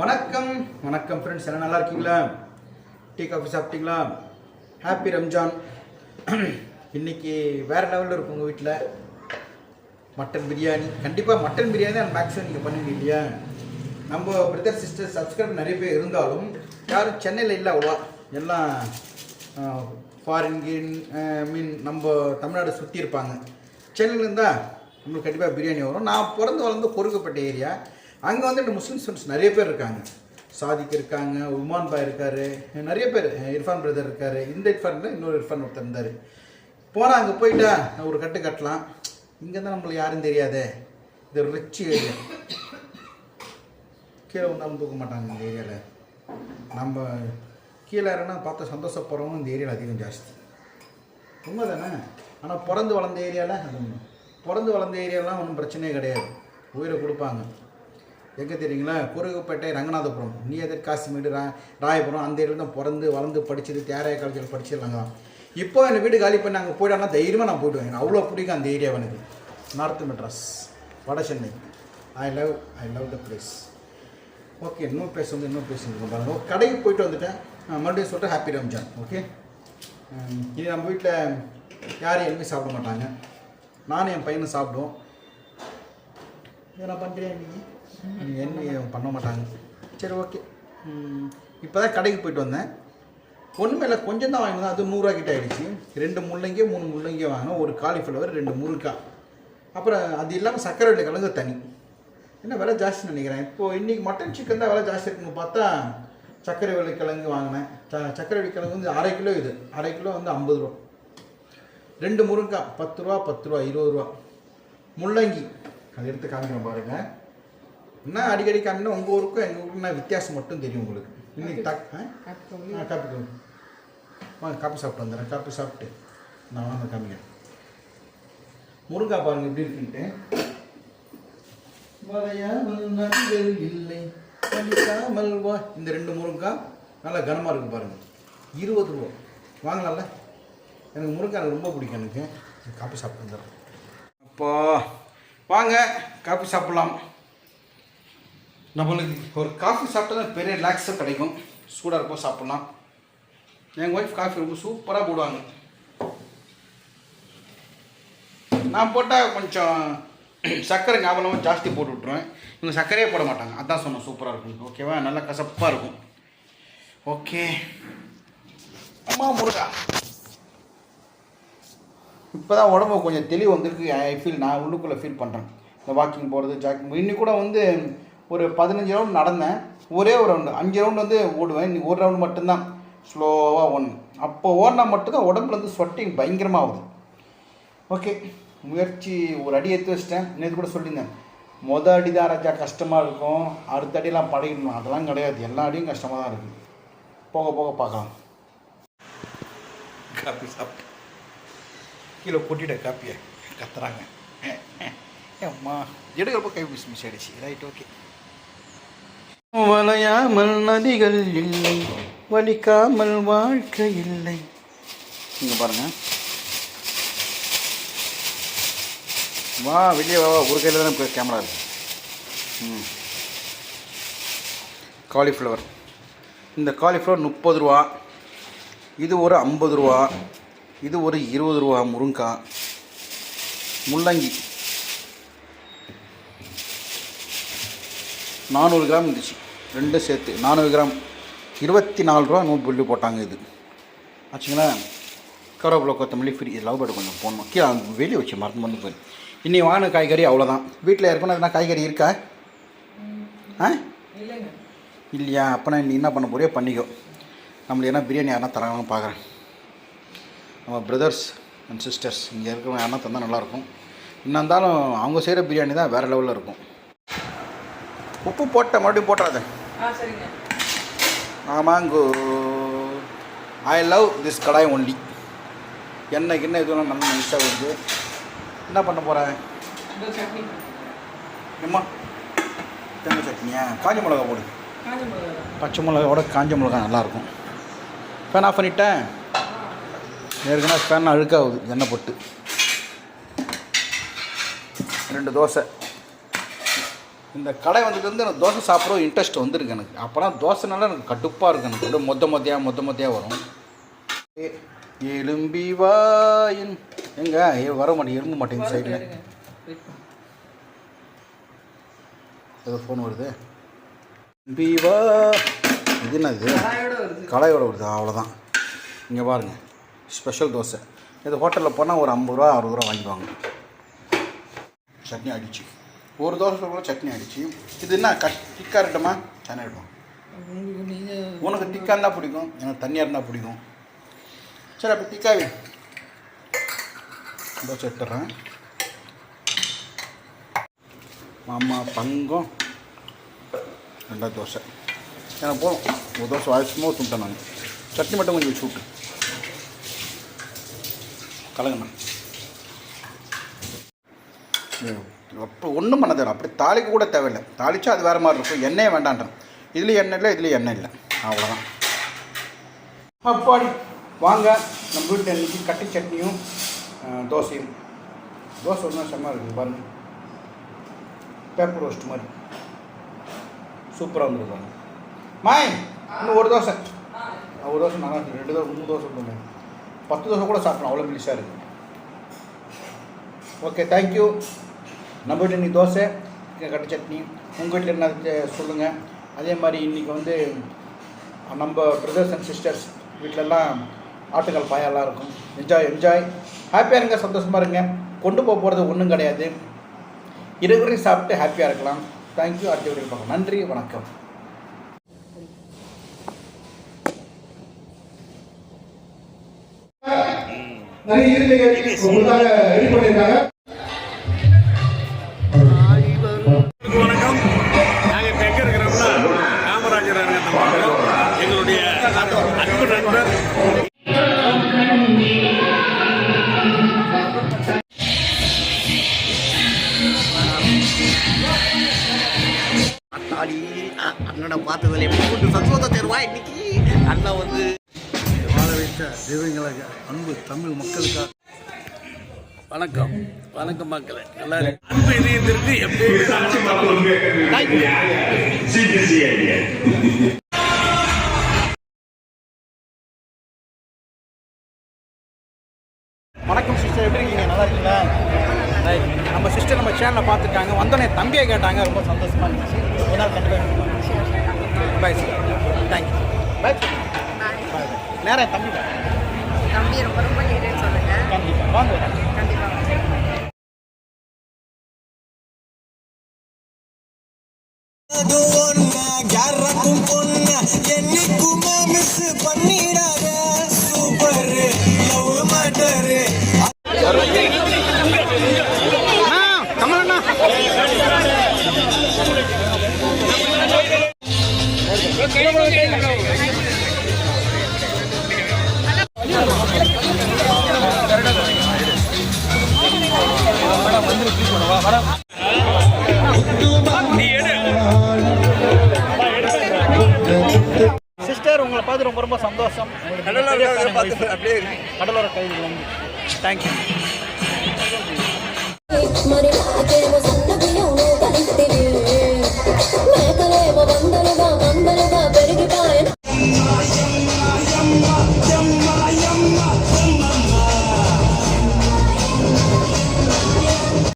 வணக்கம். வணக்கம் ஃப்ரெண்ட்ஸ் எல்லாம் நல்லா இருக்கீங்களா? டீ காஃபி சாப்பிட்டீங்களா? ஹாப்பி ரம்ஜான் இன்னைக்கு வேற லெவலில் இருக்கும் உங்கள் வீட்டில் மட்டன் பிரியாணி கண்டிப்பாக மட்டன் பிரியாணி தான் மேக்ஸிமம் நீங்கள் பண்ணுவீங்க இல்லையா நம்ம பிரதர் சிஸ்டர் சப்ஸ்கிரைப் நிறைய பேர் இருந்தாலும் யாரும் சென்னையில் இல்லை அவ்வளோவா. எல்லாம் ஃபாரின் கீன் மீன் நம்ம தமிழ்நாடு சுற்றி இருப்பாங்க. சென்னையில் இருந்தால் நம்மளுக்கு கண்டிப்பாக பிரியாணி வரும். நான் பிறந்து வளர்ந்து பொறுக்கப்பட்ட ஏரியா அங்கே வந்துட்டு முஸ்லீம் ஸ்டூடெண்ட்ஸ் நிறைய பேர் இருக்காங்க. சாதிக் இருக்காங்க உமான் பாய் இருக்காரு நிறைய பேர் இர்ஃபான் பிரதர் இருக்காரு. இந்த இர்ஃபான் இன்னொரு இர்ஃபான் ஒருத்தர் இருந்தார். போனால் அங்கே போயிட்டா ஒரு கட்டு கட்டலாம். இங்கே தான் நம்மளுக்கு யாரும் தெரியாதே. இது ஒரு ரிச் ஏரியா கீழே வந்தாலும் தூக்க மாட்டாங்க இந்த ஏரியாவில் நம்ம கீழே இறங்கினா பார்த்து சந்தோஷப்படுறவங்க இந்த ஏரியாவில் அதிகம் ஜாஸ்தி. உண்மை தானே ஆனால் பிறந்து வளர்ந்த ஏரியாவில் அது பிறந்து வளர்ந்த ஏரியாலாம் ஒன்றும் பிரச்சனையே கிடையாது. உயிரை கொடுப்பாங்க. எங்கே தெரியுங்களா? குறுகுப்பேட்டை ரங்கநாதபுரம். நீ எதிர் காசிமேடு ரா ராயபுரம்? அந்த ஏரியாவில் தான் பிறந்து வளர்ந்து படிச்சது தேராய காலேஜில் படிச்சிடலாங்க இப்போ என் வீடு காலி பண்ணி அங்கே போயிட்டானா தைரியமாக நான் போயிடுவேன் எனக்கு அவ்வளோ பிடிக்கும் அந்த ஏரியா எனக்கு. நார்த் மெட்ராஸ் வட Chennai. I love I love the place okay இன்னும் பேச வந்து இன்னும் பேசுங்க பாருங்க. கடைக்கு போயிட்டு வந்துட்டேன். மறுபடியும் சொல்லிட்டு ஹாப்பி ரம்ஜான் ஓகே இது நம்ம வீட்டில் யாரும் எதுவுமே சாப்பிட மாட்டாங்க. நானும் என் பையனும் சாப்பிடுவோம். என்ன பண்ணுறியா நீங்கள் என்ன பண்ண மாட்டாங்க. சரி ஓகே. இப்போ தான் கடைக்கு போயிட்டு வந்தேன். ஒன்றுமே இல்லை கொஞ்சம் தான் வாங்கினேன். அது நூறுரூவா கிட்ட ஆயிடுச்சு. ரெண்டு முள்ளங்கி மூணு முள்ளங்கி வாங்கினோம் ஒரு காலிஃப்ளவர் ரெண்டு முருங்காய் அப்புறம் அது இல்லாமல் சக்கரை வெள்ளை கிழங்கு தனி. என்ன விலை ஜாஸ்தி நினைக்கிறேன். இப்போது இன்றைக்கி மட்டன் சிக்கன் தான் விலை ஜாஸ்தி இருக்குன்னு பார்த்தா சக்கரை வெள்ளை கிழங்கு வாங்கினேன். ச சக்கரை வெள்ளை கிழங்கு வந்து அரை கிலோ இது. அரை கிலோ வந்து ஐம்பது ரூபா. ரெண்டு முருங்காய் பத்து ரூபா பத்து ரூபா இருபது ரூபா. முள்ளங்கி. அதை எடுத்து காமிக்கிறேன் பாருங்கள் என்ன அடிக்கடி காமினா உங்கள் ஊருக்கும் எங்கள் ஊருக்கும் என்ன வித்தியாசம் மட்டும் தெரியும் உங்களுக்கு. இன்னைக்கு தக் ஆ? காப்பி. வாங்க காப்பி சாப்பிட்டு வந்துடுறேன். காப்பி சாப்பிட்டு நான் வாங்க காமிக்கிறேன் முருங்கா பாருங்க எப்படி இருக்குன்ட்டு. வளையாமல் நதிகள் இல்லை. வலிக்காமல் வா. இந்த ரெண்டு முருங்காய் நல்லா கனமாக இருக்கு பாருங்க. இருபது ரூபா. வாங்கலாம்ல. எனக்கு முருங்கா ரொம்ப பிடிக்கும் எனக்கு. காப்பி சாப்பிட்டு வந்துடுறேன். அப்போ வாங்க காப்பி சாப்பிட்லாம். நம்மளுக்கு ஒரு காஃபி சாப்பிட்டா தான் பெரிய ரிலாக்ஸாக கிடைக்கும். சூடாக இருப்போம் சாப்பிட்லாம். எங்கள் ஒய்ஃப் காஃபி ரொம்ப சூப்பராக போடுவாங்க. நான் போட்டால் கொஞ்சம் சர்க்கரை ஞாபகம் ஜாஸ்தி போட்டு விட்ருவேன் இவங்க சர்க்கரையே போட மாட்டாங்க. அதான் சொன்னேன் சூப்பராக இருக்கும். ஓகேவா நல்லா கசப்பாக இருக்கும். ஓகே அம்மா முருகா. இப்போ தான் உடம்பு கொஞ்சம் தெளிவு வந்திருக்கு. ஐ ஃபீல் நான் உள்ளுக்குள்ளே ஃபீல் பண்ணுறேன் இந்த வாக்கிங் போகிறது ஜாக்கிங் இன்னி கூட வந்து ஒரு பதினஞ்சு ரவுண்ட் நடந்தேன். ஒரே ஒரு ரவுண்டு அஞ்சு ரவுண்டு வந்து ஓடுவேன். இன்னைக்கு ஒரு ரவுண்டு மட்டும்தான். ஸ்லோவாக ஓடணும். அப்போ ஓடினா மட்டும்தான் உடம்புல வந்து ஸ்வெட்டிங் பயங்கரமாக ஆகுது. ஓகே முயற்சி ஒரு அடி எடுத்து வச்சிட்டேன். நேற்று கூட சொல்லியிருந்தேன். மொதல் அடி தான் ராஜா. கஷ்டமாக இருக்கும். அடுத்த அடியெல்லாம் பழகிடணும். அதெல்லாம் கிடையாது. எல்லா அடியும் கஷ்டமாக தான் இருக்குது போக போக பார்க்கலாம். காப்பி சாப்பிட்டு. கீழே கொட்டிட்ட காப்பியை கத்துறாங்க. அம்மா எடுக்கிறப்ப கை மிஸ் மிஸ் ஆகிடுச்சு ரைட் ஓகே வளையாமல் நதிகள் இல்லை வலிக்காமல் வாழ்க்கை இல்லை நீங்கள் பாருங்கள் வா வெளியே வா வா. ஒரு கையில் தானே கேமரா இருக்கு. ம். காலிஃப்ளவர் இந்த காலிஃப்ளவர் முப்பது ரூபா. இது ஒரு ஐம்பது ரூபா. இது ஒரு இருபது ரூபா முருங்காய் முள்ளங்கி. நானூறு கிராம் இருந்துச்சு. ரெண்டும் சேர்த்து நானூறு கிராம். இருபத்தி நாலு ரூபா நூறு பில்லு போட்டாங்க இது. ஆச்சுங்களா? கருவேப்பிலை கொத்தமல்லி ஃப்ரீ லவ் பேர்டு கொஞ்சம் போடணும். கீழே வெளியே வச்சு மறந்து மறந்து போய் இன்னி வாங்கின காய்கறி அவ்வளோதான் வீட்டில் இருக்கணும் எதனா காய்கறி இருக்கா? ஆ? இல்லையா? அப்போனா நீ என்ன பண்ண போறியோ பண்ணிக்கோ. நம்மளுக்கு என்ன பிரியாணி யாரா தராங்கன்னு பார்க்குறேன் நம்ம பிரதர்ஸ் அண்ட் சிஸ்டர்ஸ் இங்கே இருக்கிறவங்க யாரா தந்தால் நல்லாயிருக்கும் என்ன இருந்தாலும் அவங்க செய்கிற பிரியாணி தான் வேறு லெவலில் இருக்கும். உப்பு போட்ட மறுபடியும் போட்டுறாத. ஆமாங்கோ. I love this kadai only எண்ணெய் கிண்ணெய் எதுவும் நல்லா நைஸாக வருது என்ன பண்ண போகிறேன் ஏம்மா தேங்காய் சட்னியா? காஞ்ச மிளகா போடு. பச்சை மிளகாவோட காஞ்ச மிளகா நல்லாயிருக்கும் ஃபேன் ஆஃப் பண்ணிட்டேன். ஏற்கனவே ஃபேன் அழுக்காகுது. எண்ணெய் போட்டு. ரெண்டு தோசை. இந்த கடை வந்ததுலேருந்து எனக்கு தோசை சாப்பிட்ற இன்ட்ரெஸ்ட் வந்துருக்கு எனக்கு. அப்போனா தோசைனால எனக்கு கடுப்பாக இருக்கு எனக்கு. அப்படியே மொத்த மொத்தையாக மொத்த மொத்தையாக வரும். ஏ, எலும்பி வாயின். எங்க? ஏ, வர மாட்டேங்க எலும்ப மாட்டேங்குது சைடில். ஏதோ ஃபோன் வருது. எலும்பி வா. இது என்னது? கடாயோட வருது. அவ்வளோதான் இங்கே பாருங்கள் ஸ்பெஷல் தோசை. இது ஹோட்டலில் போனால் ஒரு ஐம்பது ரூபா அறுபது ரூபா வாங்கிக்குவாங்க சட்னி அடிச்சு. ஒரு தோசை கூட சட்னி அடிச்சு இது என்ன கட் திக்காக இருக்கட்டுமா? சட்னி இருக்கும் உனக்கு திக்காக இருந்தால் பிடிக்கும் எனக்கு தண்ணியாக இருந்தால் பிடிக்கும். சரி அப்போ திக்காவே தோசை எடுத்துட்றேன். மாமா பங்கம். ரெண்டாவது தோசை. எனக்கு போதும். ஒரு தோசை வாய்ச்சுமோ துண்டேன் நான். சட்னி மட்டும் கொஞ்சம் வச்சு விட்டு கலங்கண்ணா அப்போ ஒன்றும் பண்ண தேவை அப்படி தாளிக்க கூட தேவையில்லை. தாளித்தா அது வேறு மாதிரி இருக்கும். எண்ணெயே வேண்டான்றேன் இதுலேயும் எண்ணெய் இல்லை இதுலேயும் எண்ணெய் இல்லை. அவ்வளோதான் அப்பாடி வாங்க. நம்ம வீட்டில் இன்றைக்கி கட்டி சட்னியும் தோசையும். தோசை ஒன்றும் செம்ம இருக்குது பாருங்க. பேப்பர் ரோஸ்ட் மாதிரி. சூப்பராக வந்துருக்கு பாருங்க. மாய் இன்னும் ஒரு தோசை. ஒரு தோசை நல்லா இருக்கு. ரெண்டு தோசை மூணு தோசை பண்ணுங்க பத்து தோசை கூட சாப்பிடலாம். அவ்வளோ மெலிசாக இருக்குது ஓகே தேங்க்யூ நம்ம வீட்டில் இன்னைக்கு தோசை கட்டை சட்னி உங்கள் வீட்டில் என்ன சொல்லுங்கள் அதே மாதிரி இன்றைக்கி வந்து நம்ம பிரதர்ஸ் அண்ட் சிஸ்டர்ஸ் வீட்டிலலாம் ஆட்டுக்கால் பாயெல்லாம் இருக்கும். என்ஜாய் என்ஜாய் ஹாப்பியாக இருங்க சந்தோஷமாக இருங்க. கொண்டு போக போகிறது ஒன்றும் கிடையாது. இருவரையும் சாப்பிட்டு ஹாப்பியாக இருக்கலாம். தேங்க்யூ அடுத்த வீடியோ பார்க்கலாம். நன்றி வணக்கம். நிறைய இருக்கைகள் உங்களுக்காக ரெடி பண்ணியிருக்காங்க. எங்களுடைய அன்பு நண்பர். அண்ணனை பார்த்ததுல எப்படி சந்தோஷம் தருவா இன்னைக்கு. அண்ணன் வந்து தெய்வங்களுக்கு அன்பு தமிழ் மக்களுக்காக வணக்கம். வணக்கம் மக்களே. நல்லா. அன்பு இதயத்திற்கு எப்போது வணக்கம் சிஸ்டர். எப்படி இருக்கீங்க? நல்லா இருக்கீங்களா? ரைட் நம்ம சிஸ்டர் நம்ம சேனலில் பார்த்துருக்காங்க. வந்தோடனே தம்பியை கேட்டாங்க. ரொம்ப சந்தோஷமாக இருந்துச்சு. ஒரு நாள் கண்டிப்பாக பாய் சார் தேங்க்யூ பாய் நேரம் தம்பி. தம்பி ரொம்ப ரொம்ப கேட்டேன்னு சொல்லுங்க. கண்டிப்பாக வாங்க. கண்டிப்பா யாருக்கும் பொண்ணு என்னைக்குமே மிஸ் பண்ணிடாத ரொம்ப சந்தோஷம். அப்படியே கடலோர கைதிகள் வந்து தேங்க்யூ